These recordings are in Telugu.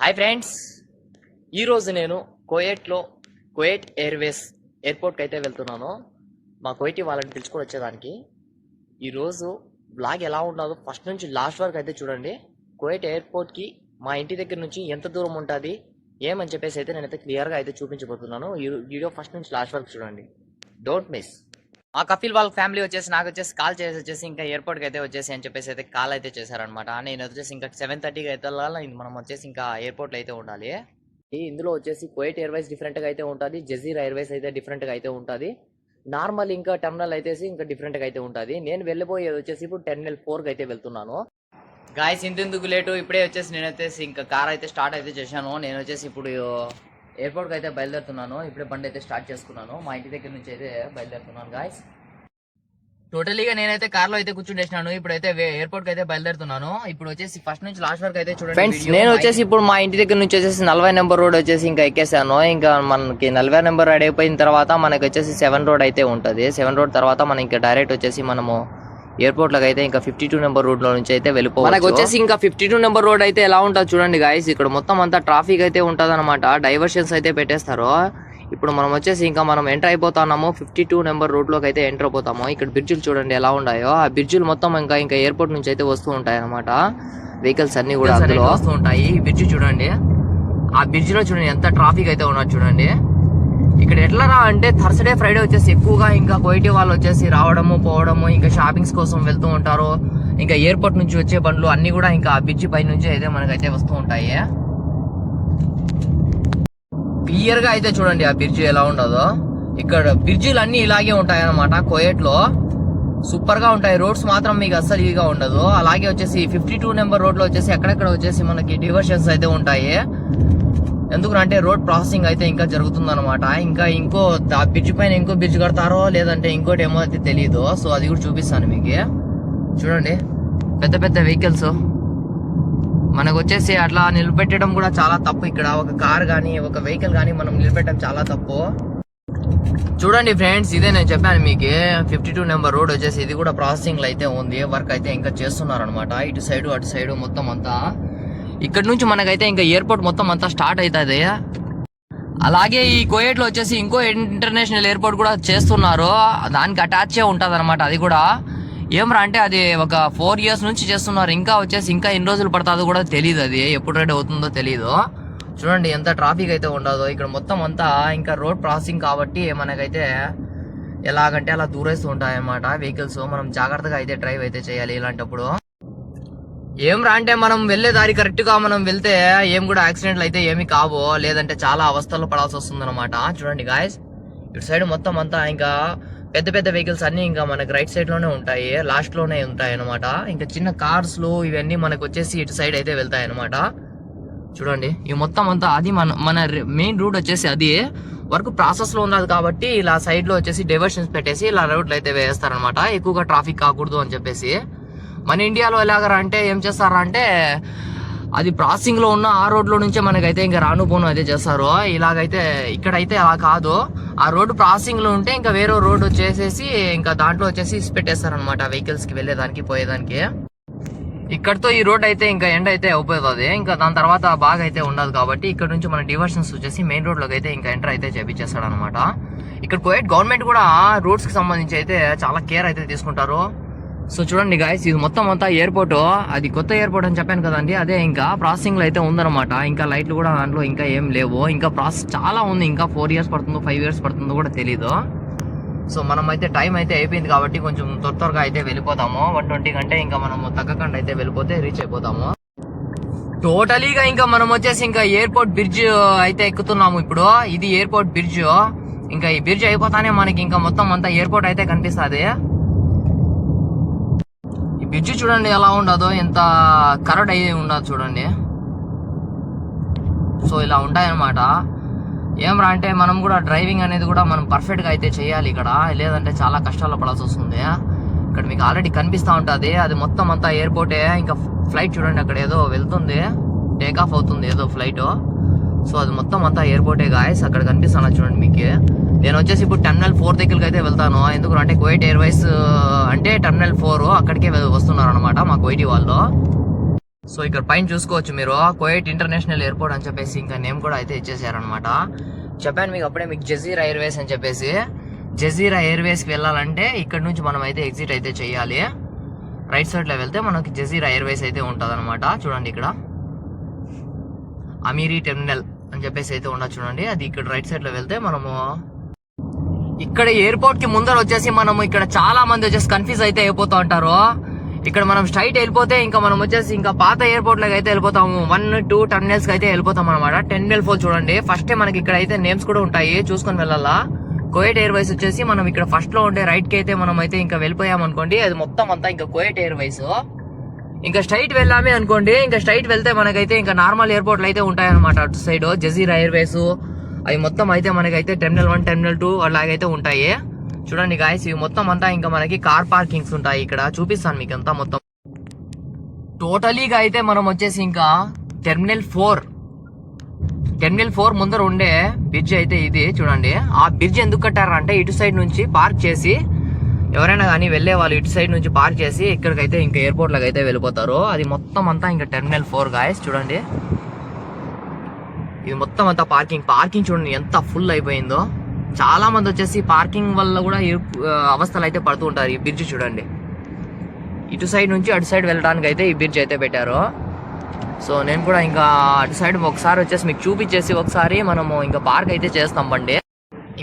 హాయ్ ఫ్రెండ్స్ ఈరోజు నేను కోయేట్లో కోయేట్ ఎయిర్వేస్ ఎయిర్పోర్ట్కి అయితే వెళ్తున్నాను. మా కోయిటి వాళ్ళని పిలుచుకొని వచ్చేదానికి. ఈరోజు బ్లాగ్ ఎలా ఉన్నదో ఫస్ట్ నుంచి లాస్ట్ వరకు అయితే చూడండి. కోయేట్ ఎయిర్పోర్ట్కి మా ఇంటి దగ్గర నుంచి ఎంత దూరం ఉంటుంది ఏమని చెప్పేసి అయితే నేనైతే క్లియర్గా అయితే చూపించబోతున్నాను. ఈ వీడియో ఫస్ట్ నుంచి లాస్ట్ వరకు చూడండి. డోంట్ మిస్ ఆ కపిల్ వాళ్ళ ఫ్యామిలీ వచ్చేసి నాకు వచ్చేసి కాల్ చేసి వచ్చేసి ఇంకా ఎయిర్పోర్ట్కి అయితే వచ్చేసి అని చెప్పేసి అయితే కాల్ అయితే చేశారనమాట నేను వచ్చేసి ఇంకా సెవెన్ థర్టీకి అయితే వెళ్ళాలి. మనం వచ్చేసి ఇంకా ఎయిర్పోర్ట్లో అయితే ఉండాలి. ఈ ఇందులో వచ్చేసి కోయట్ ఎయిర్వేస్ డిఫరెంట్గా అయితే ఉంటుంది. జజీర్ ఎయిర్వేస్ అయితే డిఫరెంట్గా అయితే ఉంటుంది. నార్మల్ ఇంకా టెర్మినల్ అయితే ఇంకా డిఫరెంట్గా అయితే ఉంటుంది. నేను వెళ్ళిపోయేది వచ్చేసి ఇప్పుడు టెర్మినల్ ఫోర్కి అయితే వెళ్తున్నాను. గాయస్ ఇంతెందుకు లేటు? ఇప్పుడే వచ్చేసి నేను వచ్చేసి ఇంకా కార్ అయితే స్టార్ట్ అయితే చేశాను. నేను వచ్చేసి ఇప్పుడు ఎయిర్పోర్ట్కి అయితే బయలుదేరుతున్నాను. ఇప్పుడే బండి అయితే స్టార్ట్ చేసుకున్నాను. మా ఇంటి దగ్గర నుంచి అయితే బయలుదేరుతున్నాను గాయస్ టోటలీగా నేనైతే కార్లో అయితే కూర్చుంటేసినాను ఇప్పుడైతే ఎయిర్పోర్ట్కి అయితే బయలుదేరుతున్నాను. ఇప్పుడు వచ్చేసి ఫస్ట్ నుంచి లాస్ట్ వరకు అయితే చూడండి ఫ్రెండ్స్ నేను వచ్చేసి ఇప్పుడు మా ఇంటి దగ్గర నుంచి వచ్చేసి నలభై నెంబర్ రోడ్ వచ్చేసి ఇంకా ఎక్కేసాను. ఇంకా మనకి నలభై నెంబర్ రోడ్ అయిపోయిన తర్వాత మనకి వచ్చేసి సెవెన్ రోడ్ అయితే ఉంటుంది. సెవెన్ రోడ్ తర్వాత మనం ఇంకా డైరెక్ట్ వచ్చేసి మనము ఎయిర్పోర్ట్లోకి అయితే ఇంకా ఫిఫ్టీ టూ నెంబర్ రోడ్లో నుంచి అయితే వెళ్ళిపోవచ్చు. మనకు వచ్చేసి ఇంకా ఫిఫ్టీ టూ నెంబర్ రోడ్ అయితే ఎలా ఉంటుంది చూడండి గాయస్ ఇక్కడ మొత్తం అంతా ట్రాఫిక్ అయితే ఉంటుంది అనమాట డైవర్షన్స్ అయితే పెట్టేస్తారు. ఇప్పుడు మనం వచ్చేసి ఇంకా మనం ఎంటర్ అయిపోతున్నాము. ఫిఫ్టీ టూ నెంబర్ రోడ్లోకి అయితే ఎంటర్ అయిపోతాము. ఇక్కడ బ్రిడ్జులు చూడండి ఎలా ఉన్నాయో. ఆ బ్రిడ్జులు మొత్తం ఇంకా ఇంకా ఎయిర్పోర్ట్ నుంచి అయితే వస్తూ ఉంటాయి అనమాట వెహికల్స్ అన్ని కూడా అందులో. వస్తూ ఉంటాయి. బ్రిడ్జ్ చూడండి. ఆ బ్రిడ్జ్లో చూడండి ఎంత ట్రాఫిక్ అయితే ఉన్నది చూడండి. ఇక్కడ ఎట్లా రా అంటే థర్స్డే ఫ్రైడే వచ్చేసి ఎక్కువగా ఇంకా కోయిటి వాళ్ళు వచ్చేసి రావడము పోవడము ఇంకా షాపింగ్స్ కోసం వెళ్తూ ఉంటారు. ఇంకా ఎయిర్పోర్ట్ నుంచి వచ్చే బండ్లు అన్ని కూడా ఇంకా ఆ బ్రిడ్జ్ పై నుంచి అయితే మనకైతే వస్తూ ఉంటాయి. క్లియర్గా అయితే చూడండి ఆ బ్రిడ్జ్ ఎలా ఉండదో. ఇక్కడ బ్రిడ్జిలు అన్ని ఇలాగే ఉంటాయి అన్నమాట కోయట్లో. సూపర్గా ఉంటాయి. రోడ్స్ మాత్రం మీకు అస్సలు ఇదిగా ఉండదు. అలాగే వచ్చేసి ఫిఫ్టీ టూ నెంబర్ రోడ్లో వచ్చేసి ఎక్కడెక్కడ వచ్చేసి మనకి డివర్షన్స్ అయితే ఉంటాయి. ఎందుకంటే రోడ్ ప్రాసెసింగ్ అయితే ఇంకా జరుగుతుందన్నమాట. ఇంకా ఇంకో ఆ బ్రిడ్జ్ పైన ఇంకో బ్రిడ్జ్ కడతారో లేదంటే ఇంకోటి ఏమో అయితే తెలియదు సో అది కూడా చూపిస్తాను మీకు. చూడండి. పెద్ద పెద్ద వెహికల్స్ మనకు వచ్చేసి అట్లా నిలబెట్టడం కూడా చాలా తప్పు. ఇక్కడ ఒక కార్ కానీ ఒక వెహికల్ కానీ మనం నిలబెట్టడం చాలా తప్పు. చూడండి ఫ్రెండ్స్ ఇదే నేను చెప్పాను మీకు. ఫిఫ్టీ టూ నెంబర్ రోడ్ వచ్చేసి ఇది కూడా ప్రాసెసింగ్లో అయితే ఉంది. వర్క్ అయితే ఇంకా చేస్తున్నారు అనమాట ఇటు సైడు అటు సైడు మొత్తం అంతా. ఇక్కడ నుంచి మనకైతే ఇంకా ఎయిర్పోర్ట్ మొత్తం అంతా స్టార్ట్ అవుతుంది అలాగే ఈ కోయేట్లో వచ్చేసి ఇంకో ఇంటర్నేషనల్ ఎయిర్పోర్ట్ కూడా చేస్తున్నారు. దానికి అటాచ్ ఉంటుంది అనమాట అది కూడా. ఏమరా అంటే అది ఒక ఫోర్ ఇయర్స్ నుంచి చేస్తున్నారు. ఇంకా వచ్చేసి ఇంకా ఎన్ని రోజులు పడుతుందో కూడా తెలియదు అది. ఎప్పుడు రెడీ అవుతుందో తెలియదు చూడండి ఎంత ట్రాఫిక్ అయితే ఉండదో ఇక్కడ మొత్తం అంతా ఇంకా రోడ్ క్రాసింగ్ కాబట్టి మనకైతే ఎలాగంటే అలా దూరేస్తూ ఉంటాయి అన్నమాట వెహికల్స్ మనం జాగ్రత్తగా అయితే డ్రైవ్ అయితే చేయాలి ఇలాంటప్పుడు. ఏం రా అంటే మనం వెళ్ళే దారి కరెక్ట్గా మనం వెళ్తే ఏం కూడా యాక్సిడెంట్లు అయితే ఏమి కావు. లేదంటే చాలా అవస్థలు పడాల్సి వస్తుంది అనమాట చూడండి గాయస్ ఇటు సైడ్ మొత్తం అంతా ఇంకా పెద్ద పెద్ద వెహికల్స్ అన్ని ఇంకా మనకి రైట్ సైడ్లోనే ఉంటాయి లాస్ట్లోనే ఉంటాయి అనమాట ఇంకా చిన్న కార్స్లో ఇవన్నీ మనకు వచ్చేసి ఇటు సైడ్ అయితే వెళ్తాయి అనమాట చూడండి ఈ మొత్తం అంతా అది మన మన మెయిన్ రూట్ వచ్చేసి అది. వర్క్ ప్రాసెస్లో ఉన్నది కాబట్టి ఇలా సైడ్లో వచ్చేసి డైవర్షన్స్ పెట్టేసి ఇలా రోడ్లు అయితే వేస్తారనమాట ఎక్కువగా ట్రాఫిక్ కాకూడదు అని చెప్పేసి. మన ఇండియాలో ఎలాగరా అంటే ఏం చేస్తారా అంటే అది ప్రాసెసింగ్లో ఉన్న ఆ రోడ్లో నుంచే మనకైతే ఇంకా రాను పోను అయితే చేస్తారు. ఇలాగైతే ఇక్కడైతే అలా కాదు. ఆ రోడ్డు ప్రాసెసింగ్లో ఉంటే ఇంకా వేరే రోడ్ వచ్చేసేసి ఇంకా దాంట్లో వచ్చేసి పెట్టేస్తారనమాట వెహికల్స్కి వెళ్ళేదానికి పోయేదానికి. ఇక్కడతో ఈ రోడ్ అయితే ఇంకా ఎండ్ అయితే అయిపోతుంది. ఇంకా దాని తర్వాత బాగా అయితే ఉండదు కాబట్టి ఇక్కడ నుంచి మన డివర్షన్స్ వచ్చేసి మెయిన్ రోడ్లోకి అయితే ఇంకా ఎంటర్ అయితే చేపించేస్తాడు అనమాట ఇక్కడ కోయట్ గవర్నమెంట్ కూడా రోడ్స్కి సంబంధించి అయితే చాలా కేర్ అయితే తీసుకుంటారు. సో చూడండి గాయస్ ఇది మొత్తం అంతా ఎయిర్పోర్ట్ అది కొత్త ఎయిర్పోర్ట్ అని చెప్పాను కదండి. అదే ఇంకా ప్రాసెసింగ్లో అయితే ఉందన్నమాట. ఇంకా లైట్లు కూడా దాంట్లో ఇంకా ఏం లేవు. ఇంకా ప్రాసెస్ చాలా ఉంది. ఇంకా ఫోర్ ఇయర్స్ పడుతుందో ఫైవ్ ఇయర్స్ పడుతుందో కూడా తెలీదు. సో మనం అయితే టైం అయితే అయిపోయింది కాబట్టి కొంచెం త్వర త్వరగా అయితే వెళ్ళిపోతాము. వన్ ట్వంటీ కంటే ఇంకా మనం తగ్గకుండా అయితే వెళ్ళిపోతే రీచ్ అయిపోతాము. టోటలీగా ఇంకా మనం వచ్చేసి ఇంకా ఎయిర్పోర్ట్ బ్రిడ్జ్ అయితే ఎక్కుతున్నాము ఇప్పుడు. ఇది ఎయిర్పోర్ట్ బ్రిడ్జ్ ఇంకా ఈ బ్రిడ్జ్ అయిపోతానే మనకి ఇంకా మొత్తం అంతా ఎయిర్పోర్ట్ అయితే కనిపిస్తుంది. ఈ బ్రిడ్జ్ చూడండి ఎలా ఉండదో ఎంత కరడ్ అయి ఉండదు చూడండి. సో ఇలా ఉంటాయన్నమాట. ఏం రా అంటే మనం కూడా డ్రైవింగ్ అనేది కూడా మనం పర్ఫెక్ట్గా అయితే చేయాలి ఇక్కడ. లేదంటే చాలా కష్టాలు పడాల్సి వస్తుంది. ఇక్కడ మీకు ఆల్రెడీ కనిపిస్తా ఉంటుంది. అది మొత్తం అంతా ఎయిర్పోర్టే. ఇంకా ఫ్లైట్ చూడండి అక్కడ ఏదో వెళ్తుంది. టేక్ ఆఫ్ అవుతుంది ఏదో ఫ్లైట్. సో అది మొత్తం అంతా ఎయిర్పోర్టే గాయస్. అక్కడ కనిపిస్తాను చూడండి మీకు. నేను వచ్చేసి ఇప్పుడు టర్మినల్ ఫోర్ దగ్గరికి అయితే వెళ్తాను. ఎందుకు అంటే కోయిట్ ఎయిర్వేస్ అంటే టర్మినల్ ఫోర్ అక్కడికే వస్తున్నారు అనమాట మా కోయిటి వాళ్ళు. సో ఇక్కడ పైన చూసుకోవచ్చు మీరు. కోయిట్ ఇంటర్నేషనల్ ఎయిర్పోర్ట్ అని చెప్పేసి ఇంకా నేమ్ కూడా అయితే ఇచ్చేసారనమాట చెప్పాను మీకు అప్పుడే మీకు జజీరా ఎయిర్వేస్ అని చెప్పేసి. జజీరా ఎయిర్వేస్కి వెళ్ళాలంటే ఇక్కడ నుంచి మనం అయితే ఎగ్జిట్ అయితే చేయాలి. రైట్ సైడ్లో వెళ్తే మనకి జజీరా ఎయిర్వేస్ అయితే ఉంటుంది చూడండి ఇక్కడ. అమీరీ టెర్మినల్ అని చెప్పేసి అయితే ఉండదు చూడండి. అది ఇక్కడ రైట్ సైడ్లో వెళ్తే మనము ఇక్కడ ఎయిర్పోర్ట్కి ముందర వచ్చేసి మనం ఇక్కడ చాలా మంది వచ్చేసి కన్ఫ్యూజ్ అయితే అయిపోతూ ఉంటారు. ఇక్కడ మనం స్ట్రైట్ వెళ్ళిపోతే ఇంకా మనం వచ్చేసి ఇంకా పాత ఎయిర్పోర్ట్ లాగా అయితే వెళ్ళిపోతాము. వన్ టూ టర్మినల్స్కి అయితే వెళ్ళిపోతాం అనమాట టెర్మినల్ ఫోర్ చూడండి. ఫస్ట్ మనకి ఇక్కడ అయితే నేమ్స్ కూడా ఉంటాయి. చూసుకొని వెళ్ళాలా? కోయట్ ఎయిర్వేస్ వచ్చేసి మనం ఇక్కడ ఫస్ట్లో ఉండే రైట్కి అయితే మనం అయితే ఇంకా వెళ్ళిపోయాం అనుకోండి. అది మొత్తం అంతా ఇంకా కోయట్ ఎయిర్వేస్ ఇంకా స్ట్రైట్ వెళ్ళామే అనుకోండి. ఇంకా స్ట్రైట్ వెళ్తే మనకైతే ఇంకా నార్మల్ ఎయిర్పోర్ట్లు అయితే ఉంటాయన్నమాట అటు సైడ్ జజీరా ఎయిర్వేస్ అవి మొత్తం అయితే మనకైతే టెర్మినల్ వన్ టెర్మినల్ టూ అలాగైతే ఉంటాయి. చూడండి గాయస్ ఇవి మొత్తం అంతా ఇంకా మనకి కార్ పార్కింగ్స్ ఉంటాయి ఇక్కడ. చూపిస్తాను మీకు అంతా మొత్తం టోటలీగా అయితే మనం వచ్చేసి ఇంకా టెర్మినల్ ఫోర్. టెర్మినల్ ఫోర్ ముందర ఉండే బ్రిడ్జ్ అయితే ఇది చూడండి. ఆ బ్రిడ్జ్ ఎందుకు కట్టారంటే ఇటు సైడ్ నుంచి పార్క్ చేసి ఎవరైనా కానీ వెళ్ళే వాళ్ళు ఇటు సైడ్ నుంచి పార్క్ చేసి ఇక్కడికైతే ఇంకా ఎయిర్పోర్ట్లకు అయితే వెళ్ళిపోతారు. అది మొత్తం అంతా ఇంకా టెర్మినల్ ఫోర్ గాయస్ చూడండి. ఇది మొత్తం అంతా పార్కింగ్ పార్కింగ్ చూడండి ఎంత ఫుల్ అయిపోయిందో. చాలా మంది వచ్చేసి పార్కింగ్ వల్ల కూడా అవస్థలు అయితే పడుతూ ఉంటారు ఈ బ్రిడ్జ్ చూడండి. ఇటు సైడ్ నుంచి అటు సైడ్ వెళ్ళడానికి అయితే ఈ బ్రిడ్జ్ అయితే పెట్టారు. సో నేను కూడా ఇంకా అటు సైడ్ ఒకసారి వచ్చేసి మీకు చూపించేసి ఒకసారి మనము ఇంకా పార్క్ అయితే చేస్తాం బండి.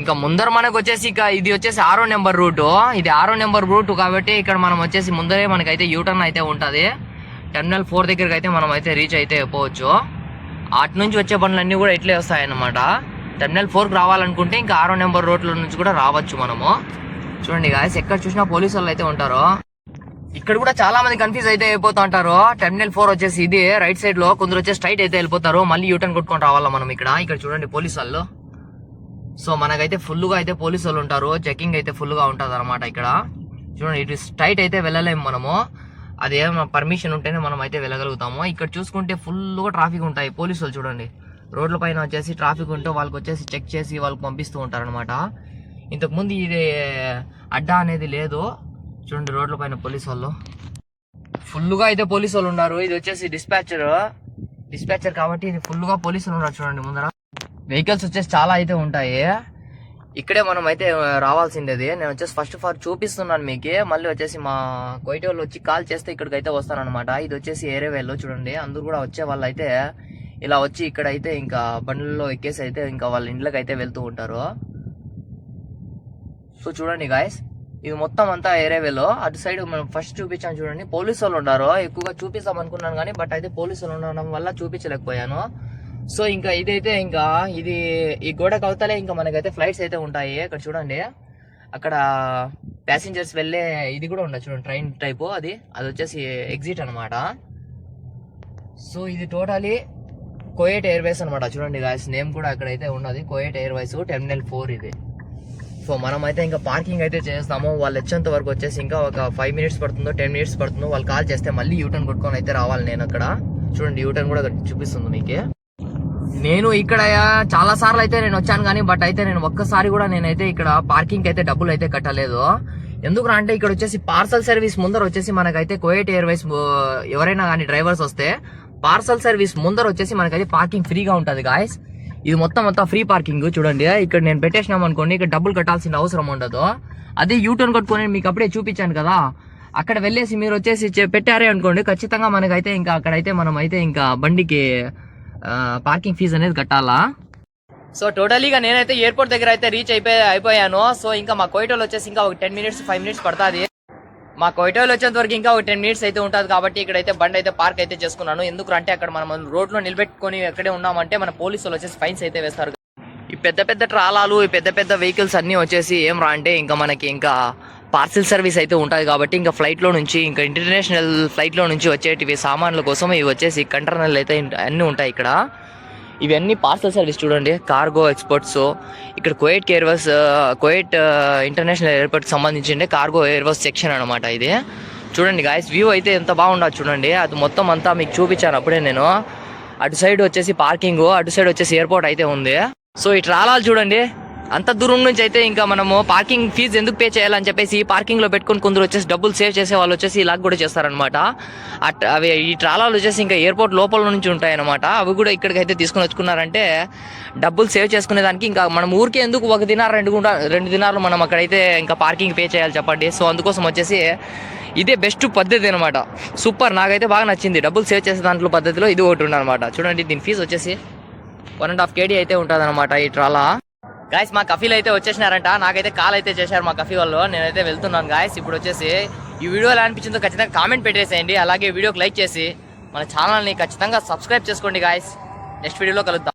ఇంకా ముందర మనకు వచ్చేసి ఇక ఇది వచ్చేసి ఆరో నెంబర్ రూటు. ఇది ఆరో నెంబర్ రూట్ కాబట్టి ఇక్కడ మనం వచ్చేసి ముందరే మనకైతే యూటర్న్ అయితే ఉంటుంది. టెర్మినల్ ఫోర్ దగ్గరికి అయితే మనం అయితే రీచ్ అయితే పోవచ్చు. అటు నుంచి వచ్చే బండ్లన్నీ కూడా ఇట్లే వస్తాయన్నమాట. టెర్మినల్ ఫోర్కి రావాలనుకుంటే ఇంకా ఆరో నెంబర్ రోడ్ల నుంచి కూడా రావచ్చు మనము. చూడండి గాయస్ ఎక్కడ చూసినా పోలీసు వాళ్ళు అయితే ఉంటారు. ఇక్కడ కూడా చాలా మంది కన్ఫ్యూజ్ అయితే అయిపోతూ ఉంటారు. టెర్మినల్ ఫోర్ వచ్చేసి ఇది రైట్ సైడ్లో కొందరు వచ్చేసి స్ట్రైట్ అయితే వెళ్ళిపోతారు. మళ్ళీ యూటర్న్ కొట్టుకొని రావాలా మనం ఇక్కడ? ఇక్కడ చూడండి పోలీసు వాళ్ళు సో మనకైతే ఫుల్గా అయితే పోలీసు వాళ్ళు ఉంటారు. చెకింగ్ అయితే ఫుల్గా ఉంటది అనమాట ఇక్కడ. చూడండి ఇటు స్ట్రైట్ అయితే వెళ్ళలేము మనము. అది ఏమైనా పర్మిషన్ ఉంటేనే మనం అయితే వెళ్ళగలుగుతాము. ఇక్కడ చూసుకుంటే ఫుల్గా ట్రాఫిక్ ఉంటాయి. పోలీసు వాళ్ళు చూడండి. రోడ్ల పైన వచ్చేసి ట్రాఫిక్ ఉంటే వాళ్ళకి వచ్చేసి చెక్ చేసి వాళ్ళకి పంపిస్తూ ఉంటారనమాట ఇంతకుముందు ఇది అడ్డా అనేది లేదు. చూడండి రోడ్ల పైన పోలీసు వాళ్ళు. ఫుల్గా అయితే పోలీసు వాళ్ళు ఉన్నారు. ఇది వచ్చేసి డిస్పాచర్ డిస్పాచర్ కాబట్టి ఇది ఫుల్గా పోలీసులు ఉన్నారు చూడండి ముందర. వెహికల్స్ వచ్చేసి చాలా అయితే ఉంటాయి. ఇక్కడే మనం అయితే రావాల్సిందేది. నేను వచ్చేసి ఫస్ట్ ఆఫ్ ఆల్ చూపిస్తున్నాను మీకు. మళ్ళీ వచ్చేసి మా కొయిటి వాళ్ళు వచ్చి కాల్ చేస్తే ఇక్కడికి అయితే వస్తారనమాట ఇది వచ్చేసి ఏరేవేలో చూడండి. అందరూ కూడా వచ్చే వాళ్ళు అయితే ఇలా వచ్చి ఇక్కడైతే ఇంకా బండ్లలో ఎక్కేసి అయితే ఇంకా వాళ్ళ ఇంట్లోకి అయితే వెళ్తూ ఉంటారు. సో చూడండి గాయస్ ఇది మొత్తం అంతా ఏరేవేలో. అటు సైడ్ మనం ఫస్ట్ చూపించాను చూడండి. పోలీసు వాళ్ళు ఉన్నారు. ఎక్కువగా చూపిస్తాం అనుకున్నాను కానీ బట్ అయితే పోలీసులు ఉండడం వల్ల చూపించలేకపోయాను. సో ఇంకా ఇదైతే ఇంకా ఇది ఈ గోడ కవతలే ఇంకా మనకైతే ఫ్లైట్స్ అయితే ఉంటాయి. అక్కడ చూడండి. అక్కడ ప్యాసింజర్స్ వెళ్ళే ఇది కూడా ఉండదు చూడండి ట్రైన్ టైపు అది. అది వచ్చేసి ఎగ్జిట్ అనమాట సో ఇది టోటలీ కోయేట్ ఎయిర్వేస్ అనమాట చూడండి గాయస్ నేమ్ కూడా అక్కడైతే ఉన్నది. కోయేట్ ఎయిర్వేస్ టెర్మినల్ ఫోర్ ఇది. సో మనం అయితే ఇంకా పార్కింగ్ అయితే చేస్తాము. వాళ్ళు వచ్చేంత వరకు వచ్చేసి ఇంకా ఒక ఫైవ్ మినిట్స్ పడుతుందో టెన్ మినిట్స్ పడుతుందో వాళ్ళు కాల్ చేస్తే మళ్ళీ యూటర్న్ కొట్టుకొని అయితే రావాలి నేను అక్కడ. చూడండి యూటర్న్ కూడా చూపిస్తుంది మీకు. నేను ఇక్కడ చాలా సార్లు అయితే నేను వచ్చాను కానీ బట్ అయితే నేను ఒక్కసారి కూడా నేనైతే ఇక్కడ పార్కింగ్ అయితే డబ్బులు అయితే కట్టలేదు. ఎందుకు అంటే ఇక్కడ వచ్చేసి పార్సల్ సర్వీస్ ముందర వచ్చేసి మనకైతే కోయేట్ ఎయిర్వేస్ ఎవరైనా కానీ డ్రైవర్స్ వస్తే పార్సల్ సర్వీస్ ముందర వచ్చేసి మనకైతే పార్కింగ్ ఫ్రీగా ఉంటుంది గాయస్ ఇది మొత్తం అంతా ఫ్రీ పార్కింగ్ చూడండి. ఇక్కడ నేను పెట్టేసినాం అనుకోండి ఇక్కడ డబ్బులు కట్టాల్సిన అవసరం ఉండదు. అదే యూటర్న్ కొట్టుకొని మీకు అప్పుడే చూపించాను కదా. అక్కడ వెళ్ళేసి మీరు వచ్చేసి పెట్టారే అనుకోండి ఖచ్చితంగా మనకైతే ఇంకా అక్కడైతే మనం అయితే ఇంకా బండికి పార్కింగ్ ఫీజు అనేది కట్టాలా? సో టోటలీగా నేనైతే ఎయిర్పోర్ట్ దగ్గర అయితే రీచ్ అయిపోయి అయిపోయాను. సో ఇంకా మా కోయిటోలో వచ్చేసి ఇంకా ఒక టెన్ మినిట్స్ ఫైవ్ మినిట్స్ పడుతుంది. మా కోయిటోలు వచ్చేంత వరకు ఇంకా ఒక టెన్ మినిట్స్ అయితే ఉంటుంది కాబట్టి ఇక్కడైతే బండి అయితే పార్క్ అయితే చేసుకున్నాను. ఎందుకు అంటే అక్కడ మనం రోడ్లో నిలబెట్టుకొని ఎక్కడే ఉన్నామంటే మన పోలీసులు వచ్చేసి ఫైన్స్ అయితే వేస్తారు. ఈ పెద్ద పెద్ద ట్రాలాలు ఈ పెద్ద పెద్ద వెహికల్స్ అన్నీ వచ్చేసి ఏం రా అంటే ఇంకా మనకి ఇంకా పార్సిల్ సర్వీస్ అయితే ఉంటుంది కాబట్టి ఇంకా ఫ్లైట్లో నుంచి ఇంకా ఇంటర్నేషనల్ ఫ్లైట్లో నుంచి వచ్చేటివి సామాన్ల కోసం ఇవి వచ్చేసి కంటైనర్లు అయితే అన్నీ ఉంటాయి ఇక్కడ. ఇవన్నీ పార్సల్ సర్వీస్ చూడండి కార్గో ఎక్స్పోర్ట్స్. ఇక్కడ Kuwait Airways Kuwait International Airport సంబంధించి కార్గో ఎయిర్వర్స్ సెక్షన్ అనమాట ఇది. చూడండి గాయస్ వ్యూ అయితే ఎంత బాగుండదు చూడండి అది మొత్తం అంతా మీకు చూపించాను అప్పుడే నేను. అటు సైడ్ వచ్చేసి పార్కింగ్ అటు సైడ్ వచ్చేసి ఎయిర్పోర్ట్ అయితే ఉంది. సో ఈ ట్రాలాలు చూడండి అంత దూరం నుంచి అయితే ఇంకా మనము పార్కింగ్ ఫీజు ఎందుకు పే చేయాలని చెప్పేసి పార్కింగ్లో పెట్టుకొని కొందరు వచ్చేసి డబ్బులు సేవ్ చేసే వాళ్ళు వచ్చేసి ఇలా కూడా చేస్తారనమాట అవి ఈ ట్రాలాలు వచ్చేసి ఇంకా ఎయిర్పోర్ట్ లోపల నుంచి ఉంటాయి అనమాట అవి కూడా ఇక్కడికి అయితే తీసుకొని వచ్చుకున్నారంటే డబ్బులు సేవ్ చేసుకునే దానికి ఇంకా మనం ఊరికే ఎందుకు ఒక దినారు రెండు రెండు దినాలు మనం అక్కడైతే ఇంకా పార్కింగ్ పే చేయాలి చెప్పండి. సో అందుకోసం వచ్చేసి ఇదే బెస్ట్ పద్ధతి అనమాట సూపర్. నాకైతే బాగా నచ్చింది. డబ్బులు సేవ్ చేసే దాంట్లో పద్ధతిలో ఇది ఒకటి ఉందన్నమాట. చూడండి దీని ఫీజు వచ్చేసి వన్ అండ్ హాఫ్ కేడీ అయితే ఉంటుంది అనమాట ఈ ట్రాలా. గాయస్ మా కఫీలు అయితే వచ్చేసినారంట. నాకైతే కాల్ అయితే చేశారు మా కఫీ వాళ్ళు. నేనైతే వెళ్తున్నాను గాయస్ ఇప్పుడు వచ్చేసి ఈ వీడియో ఎలా అనిపించిందో ఖచ్చితంగా కామెంట్ పెట్టేసేయండి. అలాగే వీడియోకి లైక్ చేసి మన ఛానల్ని ఖచ్చితంగా సబ్స్క్రైబ్ చేసుకోండి గాయస్ నెక్స్ట్ వీడియోలో కలుద్దాం.